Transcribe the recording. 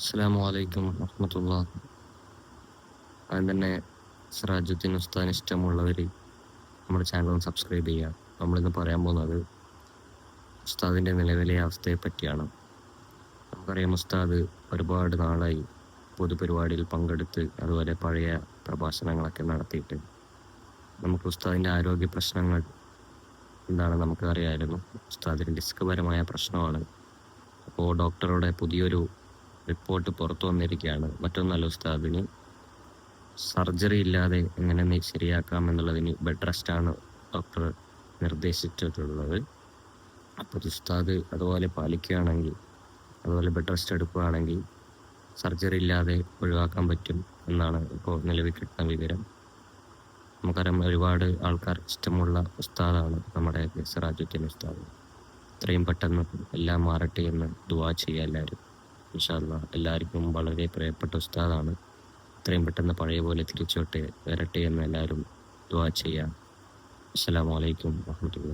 അസ്സാം വലൈക്കും വറഹമത്തുള്ള. ആദ്യം തന്നെ സിറാജുദ്ദീൻ ഉസ്താൻ ഇഷ്ടമുള്ളവർ നമ്മുടെ ചാനൽ ഒന്ന് സബ്സ്ക്രൈബ് ചെയ്യുക. നമ്മളിന്ന് പറയാൻ പോകുന്നത് ഉസ്താദിന്റെ നിലവിലെ അവസ്ഥയെ പറ്റിയാണ്. നമുക്കറിയാം ഉസ്താദ് ഒരുപാട് നാളായി പൊതുപരിപാടിയിൽ പങ്കെടുത്ത് അതുപോലെ പഴയ പ്രഭാഷണങ്ങളൊക്കെ നടത്തിയിട്ട് നമുക്ക് ഉസ്താദിന്റെ ആരോഗ്യ പ്രശ്നങ്ങൾ എന്താണെന്ന് നമുക്ക് ഉസ്താദിന്റെ ഉസ്താദിന് ഡിസ്ക് പരമായ പ്രശ്നമാണ്. അപ്പോൾ ഡോക്ടറുടെ പുതിയൊരു റിപ്പോർട്ട് പുറത്തു വന്നിരിക്കുകയാണ്. മറ്റൊന്നല്ല ഉസ്താദിന് സർജറി ഇല്ലാതെ എങ്ങനെ ശരിയാക്കാം എന്നുള്ളതിന് ബെഡ് റെസ്റ്റാണ് ഡോക്ടർ നിർദ്ദേശിച്ചിട്ടുള്ളത്. അപ്പോൾ ഉസ്താദ് അതുപോലെ പാലിക്കുകയാണെങ്കിൽ അതുപോലെ ബെഡ് റെസ്റ്റ് എടുക്കുകയാണെങ്കിൽ സർജറി ഇല്ലാതെ ഒഴിവാക്കാൻ പറ്റും എന്നാണ് ഇപ്പോൾ നിലവിൽ കിട്ടുന്ന വിവരം. നമുക്കറിയാം ഒരുപാട് ആൾക്കാർ ഇഷ്ടമുള്ള ഉസ്താദാണ് നമ്മുടെ സിറാജുദ്ദീൻ ഉസ്താദ്. എത്രയും പെട്ടെന്ന് എല്ലാം മാറട്ടെ എന്ന് ദുവാ ചെയ്യുക എല്ലാവരും. ഇൻഷാല്ല എല്ലാവർക്കും വളരെ പ്രിയപ്പെട്ട ഉസ്താദാണ്. എത്രയും പെട്ടെന്ന് പഴയ പോലെ തിരിച്ചോട്ടെ വരട്ടെ എന്ന് എല്ലാവരും ദുവാ ചെയ്യാം. അസ്സാം വലൈക്കും വാഹമത്തുള്ള